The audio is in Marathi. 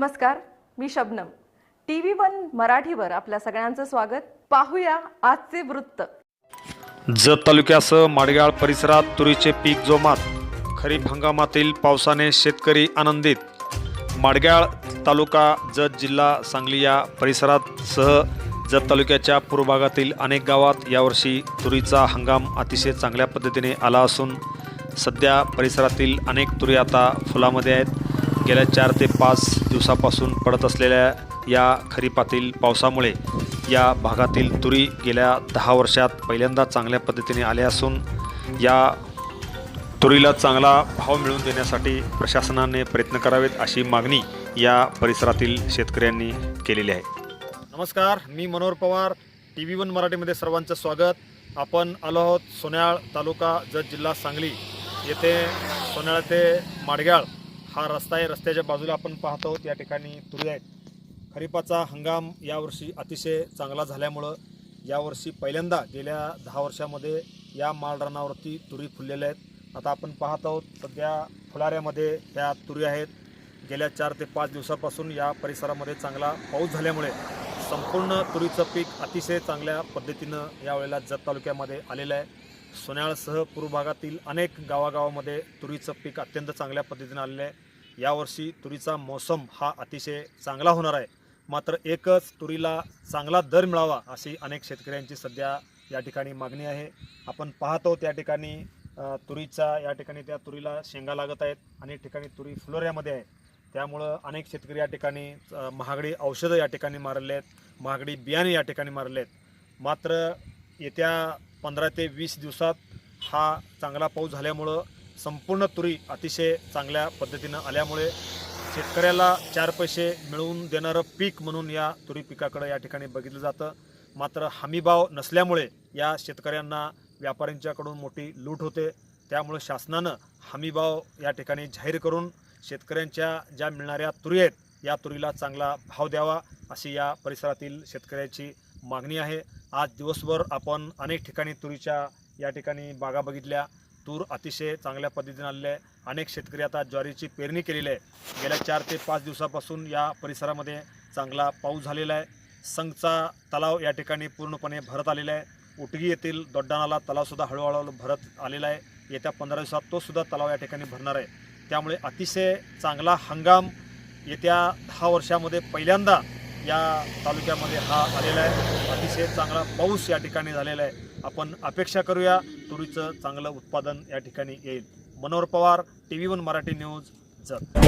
नमस्कार मी शबनम. टीव्ही वन मराठीवर आपल्या सगळ्यांचं स्वागत. पाहूया आजचे वृत्त. जत तालुक्यासह माडगाळ परिसरात तुरीचे पीक जोमात. खरीप हंगामातील पावसाने शेतकरी आनंदित. माडगाळ तालुका जत जिल्हा सांगली या परिसरात सह जत तालुक्याच्या पूर्व भागातील अनेक गावात यावर्षी तुरीचा हंगाम अतिशय चांगल्या पद्धतीने आला असून सध्या परिसरातील अनेक तुरी आता फुलामध्ये आहेत. गेल्या चार ते पाच दिवसापासून पडत असलेल्या या खरीपातील पावसामुळे या भागातील तुरी गेल्या दहा वर्षात पहिल्यांदा चांगल्या पद्धतीने आल्या असून या तुरीला चांगला भाव मिळवून देण्यासाठी प्रशासनाने प्रयत्न करावेत अशी मागणी या परिसरातील शेतकऱ्यांनी केलेली आहे. नमस्कार मी Manohar Pawar T V one मराठीमध्ये सर्वांचं स्वागत. आपण आलो आहोत सोन्याळ तालुका जत जिल्हा सांगली. येथे सोन्याळ ते माडगाळ हा रस्ता आहे. रस्त्याच्या बाजूला आपण पाहत आहोत या ठिकाणी तुरी आहेत. खरीपाचा हंगाम यावर्षी अतिशय चांगला झाल्यामुळं यावर्षी पहिल्यांदा गेल्या दहा वर्षामध्ये या माळरानावरती तुरी फुललेल्या आहेत. आता आपण पाहत आहोत सध्या फुलाऱ्यामध्ये ह्या तुरी आहेत. गेल्या चार ते पाच दिवसापासून या परिसरामध्ये चांगला पाऊस झाल्यामुळे संपूर्ण तुरीचं पीक अतिशय चांगल्या पद्धतीनं यावेळेला जत तालुक्यामध्ये आलेलं आहे. सोन्याळसह पूर्व भागातील अनेक गावागावामध्ये तुरीचं पीक अत्यंत चांगल्या पद्धतीनं आलेलं आहे. यावर्षी तुरीचा मोसम हा अतिशय चांगला होणार आहे. मात्र एकच तुरीला चांगला दर मिळावा अशी अनेक शेतकऱ्यांची सध्या या ठिकाणी मागणी आहे. आपण पाहतो त्या ठिकाणी तुरीचा या ठिकाणी त्या तुरीला शेंगा लागत आहेत अनेक ठिकाणी तुरी फुलोऱ्यामध्ये आहे. त्यामुळं अनेक शेतकरी या ठिकाणी महागडी औषधं या ठिकाणी मारले आहेत महागडी बियाणे या ठिकाणी मारले आहेत. मात्र येत्या पंधरा ते वीस दिवसात हा चांगला पाऊस झाल्यामुळं संपूर्ण तुरी अतिशय चांगल्या पद्धतीनं आल्यामुळे शेतकऱ्याला चार पैसे मिळवून देणारं पीक म्हणून या तुरी पिकाकडं या ठिकाणी बघितलं जातं. मात्र हमीभाव नसल्यामुळे या शेतकऱ्यांना व्यापाऱ्यांच्याकडून मोठी लूट होते. त्यामुळे शासनानं हमीभाव या ठिकाणी जाहीर करून शेतकऱ्यांच्या ज्या मिळणाऱ्या तुरी आहेत या तुरीला चांगला भाव द्यावा अशी या परिसरातील शेतकऱ्याची मागणी आहे. आज दिवसभर आपण अनेक ठिकाणी तुरीच्या या ठिकाणी बागा बघितल्या. तूर अतिशय चांगल्या पद्धतीने आलेले आहे. अनेक शेतकरी आता ज्वारीची पेरणी केलेली आहे. गेल्या चार ते पाच दिवसापासून या परिसरामध्ये चांगला पाऊस झालेला आहे. संघचा तलाव या ठिकाणी पूर्णपणे भरत आलेला आहे. उटगी येथील दोड्डाणाला तलावसुद्धा हळूहळू भरत आलेला आहे. येत्या पंधरा दिवसात तोसुद्धा तलाव या ठिकाणी भरणार आहे. त्यामुळे अतिशय चांगला हंगाम येत्या दहा वर्षामध्ये पहिल्यांदा या तालुक्यामध्ये हा आलेला आहे. अतिशय चांगला पाऊस या ठिकाणी झालेला आहे. आपण अपेक्षा करूया तुरीचं चांगलं उत्पादन या ठिकाणी येईल. Manohar Pawar T V one Marathi news Jat.